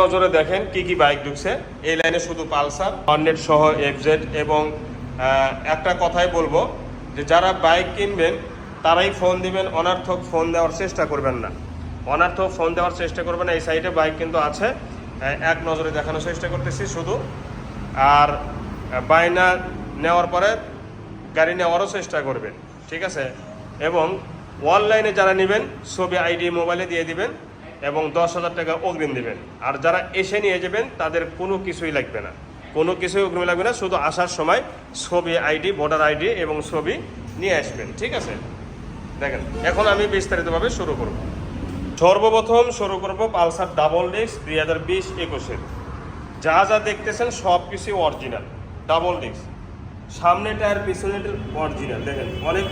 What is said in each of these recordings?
নজরে দেখেন কি কি বাইক ঢুকছে। এই লাইনে শুধু পালসার, হর্নেট সহ এফজেড এবং একটা কথাই বলব যে যারা বাইক কিনবেন, তারাই ফোন দিবেন, অনার্থক ফোন দেওয়ার চেষ্টা করবেন না। অনার্থক ফোন দেওয়ার চেষ্টা করবেন না, এই সাইডে বাইক কিন্তু আছে। এক নজরে দেখানোর চেষ্টা করতেছি শুধু। আর বায়না নেওয়ার পরে গাড়ি নেওয়ারও চেষ্টা করবেন, ঠিক আছে? এবং অনলাইনে যারা নেবেন, ছবি আইডি মোবাইলে দিয়ে দিবেন। এবং দশ হাজার টাকা অগ্রিম দেবেন। আর যারা এসে নিয়ে যাবেন, তাদের কোনো কিছুই লাগবে না। কোনো কিছুই অগ্রিম লাগবে না, শুধু আসার সময় ছবি আইডি, ভোটার আইডি এবং ছবি নিয়ে আসবেন, ঠিক আছে? দেখেন, এখন আমি বিস্তারিতভাবে শুরু করব। সর্বপ্রথম শুরু করব পালসার ডাবল ডিস্ক দুই হাজার বিশ একুশের যা যা দেখতেছেন সব কিছুই অরিজিনাল, ডাবল ডিস্ক। সামনে টায়ার পিছনে অরিজিনাল দেখেন, অনেক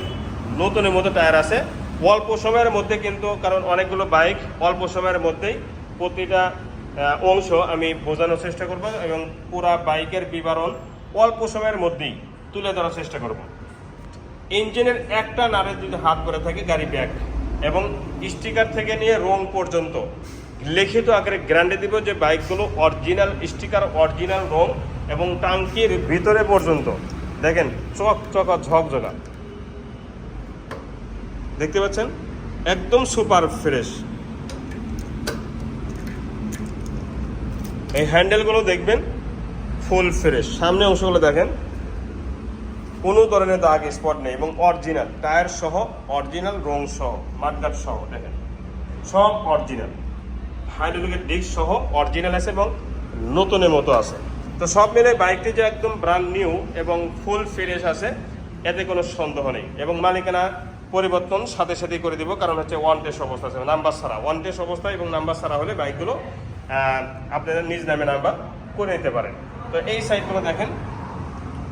নতুনের মতো টায়ার আছে। অল্প সময়ের মধ্যে কিন্তু, কারণ অনেকগুলো বাইক অল্প সময়ের মধ্যেই প্রতিটা অংশ আমি বোঝানোর চেষ্টা করব এবং পুরা বাইকের বিবরণ অল্প সময়ের মধ্যেই তুলে ধরার চেষ্টা করব। ইঞ্জিনের একটা নারে যদি হাত করে থাকে, গাড়ি ব্যাগ এবং স্টিকার থেকে নিয়ে রং পর্যন্ত, লিখিত আকারে গ্যারান্টি দিব যে বাইকগুলো অরিজিনাল স্টিকার, অরিজিনাল রং এবং টাঙ্কির ভিতরে পর্যন্ত। দেখেন চক চকা ঝকঝকা। দেখতে পাচ্ছেন? একদম সুপার ফ্রেশ। এই হ্যান্ডেলগুলো দেখবেন ফুল ফ্রেশ। সামনে অংশগুলো দেখেন। কোনো ধরনের দাগ স্পট নেই এবং অরিজিনাল। টায়ার সহ অরিজিনাল, রং সহ মাঠগাট সহ, দেখেন। সব অরিজিনাল। হাইড্রোলিকের ডিস্ক সহ অরিজিনাল আছে এবং নতুনের মতো আছে। তো সব মিলে বাইকটি যে একদম ব্র্যান্ড নিউ এবং ফুল ফ্রেশ আছে, এতে কোনো সন্দেহ নেই। এবং মালিকানা পরিবর্তন সাথে সাথে করে দিব, কারণ হচ্ছে ওয়ান টেস্ট অবস্থা আছে। নাম্বার ছাড়া ওয়ান টেস্ট অবস্থা এবং নাম্বার ছাড়া হলে বাইকগুলো আপনারা নিজ নামে নাম্বার করে নিতে পারেন। তো এই সাইডগুলো দেখেন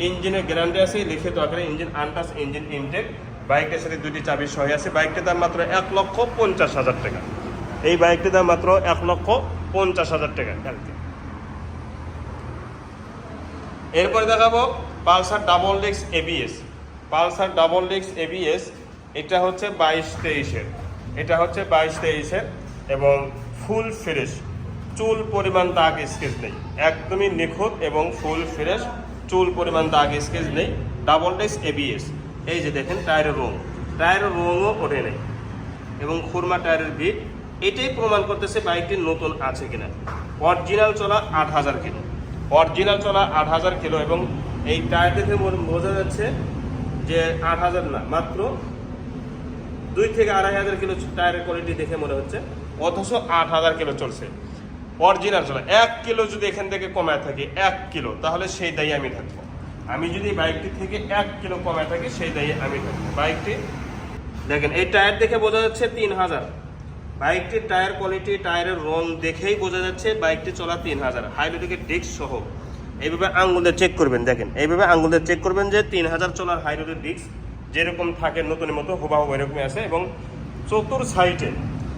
ইঞ্জিনের গ্যারান্টি আছে, লিখিত আকারে ইঞ্জিন আনটাস ইঞ্জিন ইনটেক বাইকটার সাথে দুটি চাবি সহ আছে। বাইকটির দাম মাত্র এক লক্ষ পঞ্চাশ হাজার টাকা। এই বাইকটির দাম মাত্র এক লক্ষ পঞ্চাশ হাজার টাকা এরপরে দেখাবো পালসার ডাবল ডিক্স এবিএস পালসার ডাবল ডিক্স এবিএস এটা হচ্ছে বাইশ তেইশের। এটা হচ্ছে বাইশ তেইশের এবং ফুল ফ্রেশ। চুল পরিমাণ দাগ স্কেচ নেই। একদমই নিখুঁত এবং ফুল ফ্রেশ। চুল পরিমাণ দাগ স্কেচ নেই। ডাবল ডিক্স এবিএস এই যে দেখেন টায়ারের রং। টায়ারের রঙও ওঠে নেই। এবং খুরমা টায়ারের বিট। এটাই প্রমাণ করতেছে বাইকটি নতুন আছে কিনা। অরিজিনাল চলা আট হাজার কিলো। অরিজিনাল চলা আট হাজার কিলো এবং এই টায়ার দেখে বোঝা যাচ্ছে যে আট হাজার না, মাত্র দুই থেকে আড়াই হাজার কিলো টায়ারের কোয়ালিটি দেখে মনে হচ্ছে, অথচ আট হাজার কিলো চলছে। অরিজিনাল চলে। এক কিলো যদি এখান থেকে কমায় থাকি, এক কিলো, তাহলে সেই দায়ী আমি থাকব। আমি যদি বাইকটি থেকে এক কিলো কমায় থাকি, সেই দায়ী আমি থাকব। বাইকটি দেখেন, এই টায়ার দেখে বোঝা যাচ্ছে তিন হাজার। বাইকটির টায়ার কোয়ালিটি টায়ারের রং দেখেই বোঝা যাচ্ছে বাইকটি চলা তিন হাজার। হাইড্রোলিকের ডিস্ক সহ। এইভাবে আঙ্গুলে চেক করবেন, দেখেন। এইভাবে আঙ্গুলে চেক করবেন যে তিন হাজার চলার হাইড্রোলিক ডিস্ক যেরকম থাকে নতুনের মতো, হুবাহু এরকমই আছে এবং চতুর সাইডে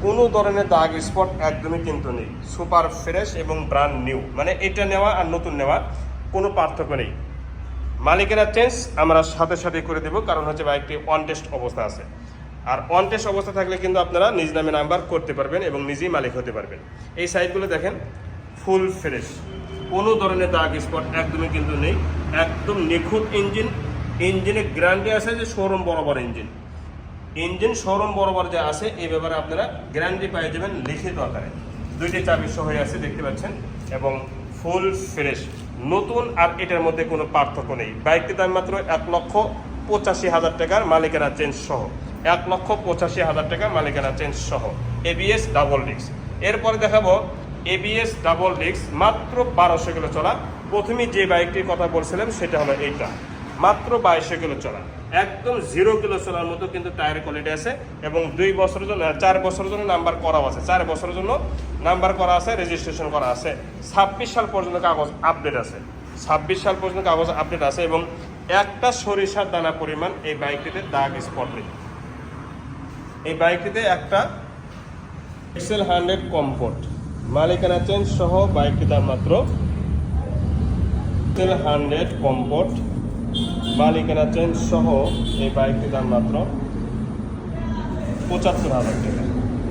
কোনো ধরনের দাগ স্পট একদমই কিন্তু নেই। সুপার ফ্রেশ এবং ব্র্যান্ড নিউ। মানে এটা নেওয়া আর নতুন নেওয়া কোনো পার্থক্য নেই। মালিকেরা চেঞ্জ, আমরা সাথে সাথে করে দেবো, কারণ হচ্ছে বাইকটি অন টেস্ট অবস্থা আছে। আর অন টেস্ট অবস্থা থাকলে কিন্তু আপনারা নিজ নামে নাম্বার করতে পারবেন এবং নিজেই মালিক হতে পারবেন। এই সাইডগুলো দেখেন, ফুল ফ্রেশ। কোনো ধরনের দাগ স্পট একদমই কিন্তু নেই। একদম নিখুঁত ইঞ্জিন ইঞ্জিনে গ্যারান্টি আছে যে শোরুম বরাবর ইঞ্জিন। ইঞ্জিন শোরুম বরাবর যে আছে, এই ব্যাপারে আপনারা গ্যারান্টি পেয়ে যাবেন লিখিত আকারে। দুইটি চাবি সহ আছে, দেখতে পাচ্ছেন, এবং ফুল ফ্রেশ। নতুন আর এটার মধ্যে কোনো পার্থক্য নেই। বাইকটির দাম মাত্র এক লক্ষ পঁচাশি হাজার টাকার মালিকানা চেঞ্জ সহ। এক লক্ষ পঁচাশি হাজার টাকার মালিকানা চেঞ্জ সহ। এবিএস ডাবল ডিস্ক এরপরে দেখাবো এবিএস ডাবল ডিস্ক মাত্র বারোশো কিলো চলা। প্রথমে যে বাইকটির কথা বলছিলাম, সেটা হলো এইটা। মাত্র বাইশশো কিলো চলা একদম জিরো কিলো চলার মতো কিন্তু টায়ার কোয়ালিটি আছে এবং দুই বছরের জন্য, চার বছরের জন্য নাম্বার করাও আছে। চার বছরের জন্য নাম্বার করা আছে রেজিস্ট্রেশন করা আছে। ছাব্বিশ সাল পর্যন্ত কাগজ আপডেট আছে। ছাব্বিশ সাল পর্যন্ত কাগজ আপডেট আছে এবং একটা সরিষার দানা পরিমাণ এই বাইকটিতে দাগ স্পট নেই। এই বাইকটিতে একটা এক্সেল হান্ড্রেড কমফোর্ট মালিকানা চেঞ্জ সহ বাইকটির দাম মাত্র এক্সেল হান্ড্রেড কমফোর্ট মালিকানা চেঞ্জ সহ এই বাইকটির দাম মাত্র পঁচাত্তর হাজার টাকা।